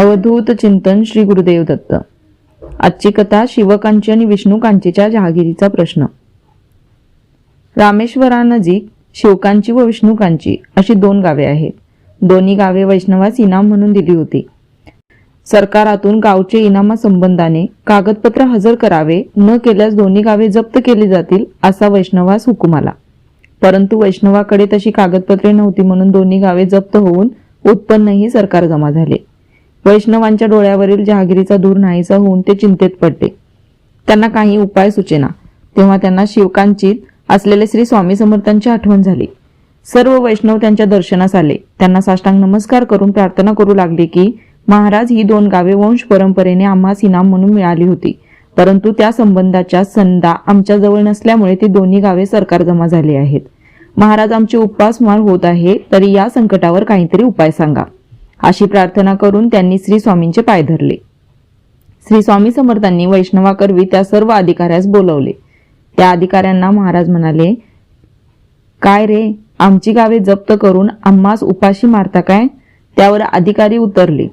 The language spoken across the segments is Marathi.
अवधूत चिंतन श्री गुरुदेव दत्त. आजची कथा शिवकांची आणि विष्णुकांचीच्या जहागिरीचा प्रश्न. रामेश्वरानजीक शिवकांची व विष्णुकांची अशी दोन गावे आहेत. दोन्ही गावे वैष्णवास इनाम म्हणून दिली होती. सरकारातून गावचे इनामा संबंधाने कागदपत्र हजर करावे न केल्यास दोन्ही गावे जप्त केली जातील असा वैष्णवास हुकूम आला परंतु वैष्णवाकडे तशी कागदपत्रे नव्हती म्हणून दोन्ही गावे जप्त होऊन उत्पन्नही सरकार जमा झाले. वैष्णवांच्या डोळ्यावरील जहागिरीचा दूर नाहीसा होऊन ते चिंतेत पडले. त्यांना काही उपाय सुचेना. तेव्हा त्यांना शिवकांचित असलेले श्री स्वामी समर्थांची आठवण झाली. सर्व वैष्णव त्यांच्या दर्शनास आले. त्यांना साष्टांग नमस्कार करून प्रार्थना करू लागले की महाराज ही दोन गावे वंश परंपरेने आम्हास इनाम म्हणून मिळाली होती. परंतु त्या संबंधाच्या संदा आमच्या जवळ नसल्यामुळे ती दोन्ही गावे सरकार जमा झाली आहेत. महाराज आमचे उपासमार होत आहे तरी या संकटावर काहीतरी उपाय सांगा. अशी प्रार्थना करून त्यांनी श्री स्वामींचे पाय धरले. श्री स्वामी समर्थांनी वैष्णवाकरवी त्या सर्व अधिकाऱ्यास बोलवले. त्या अधिकाऱ्यांना महाराज म्हणाले काय रे आमची गावे जप्त करून आम्हास उपाशी मारता काय? त्यावर अधिकारी उतरले.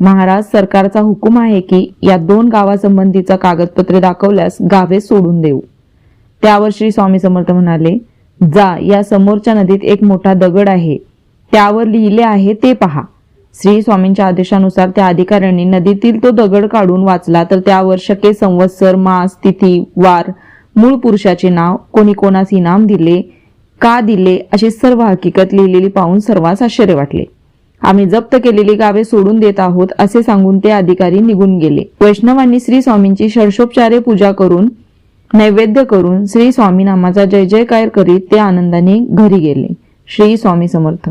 महाराज सरकारचा हुकूम आहे की या दोन गावासंबंधीचा कागदपत्रे दाखवल्यास गावे सोडून देऊ. त्यावर श्री स्वामी समर्थ म्हणाले जा या समोरच्या नदीत एक मोठा दगड आहे. त्यावर लिहिले आहे ते पहा. श्री स्वामींच्या आदेशानुसार त्या अधिकाऱ्यांनी नदीतील तो दगड काढून वाचला तर त्यावर शके संवत्सर मास तिथी वार मूळ पुरुषाचे नाव कोणी कोणास इनाम दिले का दिले अशी सर्व हकीकत लिहिलेली पाहून सर्वांस आश्चर्य वाटले. आम्ही जप्त केलेली गावे सोडून देत आहोत असे सांगून ते अधिकारी निघून गेले. वैष्णवांनी श्री स्वामींची षडशोपचारे पूजा करून नैवेद्य करून श्री स्वामी नामाचा जय जयकार करीत ते आनंदाने घरी गेले. श्री स्वामी समर्थ.